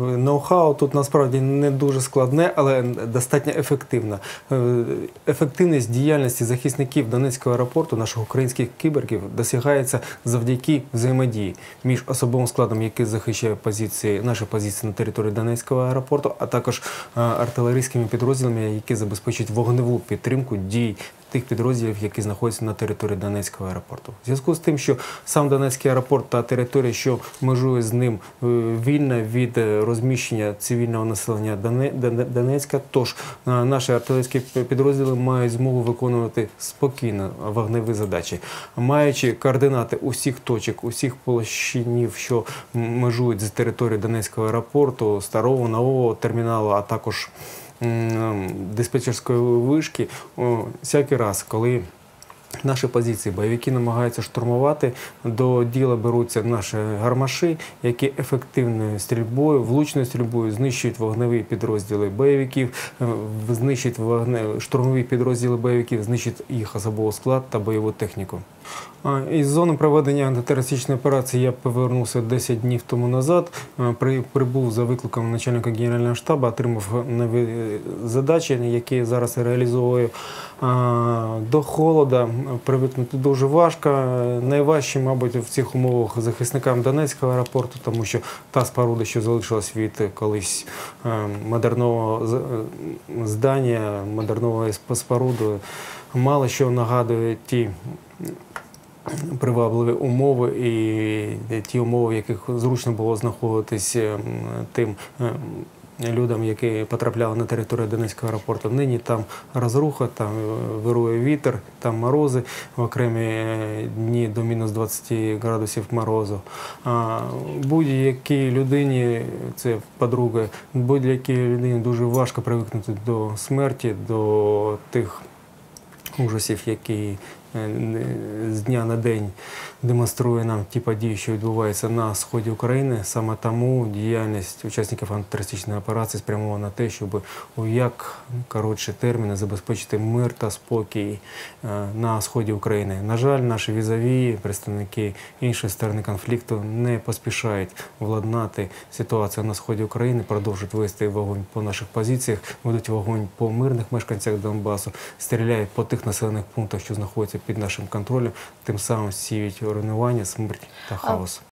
бы ноу-хау тут насправді не дуже складне, але достатньо ефективне. Е, Ефективність діяльності захисників Донецького аеропорту, наших українських кіберків, досягається завдяки взаємодії між особовим складом, який захищає позиції, наші позиції на території Донецького аеропорту, а також е, артилерійськими підрозділами, які забезпечують вогневу підтримку дій тих підрозділів, які знаходяться на території Донецького аеропорту. В зв'язку з тим, що сам Донецький аеропорт та територія, що межує з ним, е, вільна від е, розміщення цивільного населення Доне- Доне- Донецька, тож е, наші артилерійські підрозділи мають змогу виконувати спокійно вогневі задачі, маючи координати усіх точок, усіх площинів, що межують з території Донецького аеропорту, старого нового терміналу, а також диспетчерської вишки, всякий раз, коли наші позиції бойовики намагаються штурмувати, до діла беруться наші гармаші, які ефективною стрільбою, влучною стрільбою знищують вогневі підрозділи бойовиків, е, знищують вогне, штурмові підрозділи бойовиків, знищують їх особовий склад та бойову техніку. Із зони проведення антитерористичної операції я повернувся 10 днів тому назад. При, прибув за викликом начальника генерального штабу, отримав нові е, задачі, які зараз реалізовую. До холода привикнути дуже важко. Найважче, мабуть, в цих умовах захисникам Донецького аеропорту, тому що та споруда, що залишилась від колись модерного е, здання, модерного споруди, мало що нагадує ті привабливі умови і ті умови, в яких зручно було знаходитись ем, тим ем, людям, які потрапляли на територію Донецького аеропорту. Нині там розруха, там е, вирує вітер, там морози в окремі е, дні до мінус 20 градусів морозу. Будь-якій людині, це подруга, будь-якій людині дуже важко привикнути до смерті, до тих ужасів, які з дня на день демонструє нам ті події, що відбуваються на сході України. Саме тому діяльність учасників антитерористичної операції спрямована на те, щоб у як коротші терміни забезпечити мир та спокій е, на сході України. На жаль, наші візові, представники іншої сторони конфлікту не поспішають владнати ситуацію на сході України, продовжують вести вогонь по наших позиціях, ведуть вогонь по мирних мешканцях Донбасу, стріляють по тих населених пунктах, що знаходяться під нашим контролем, тим самим сіють руйнування, смерть та хаос.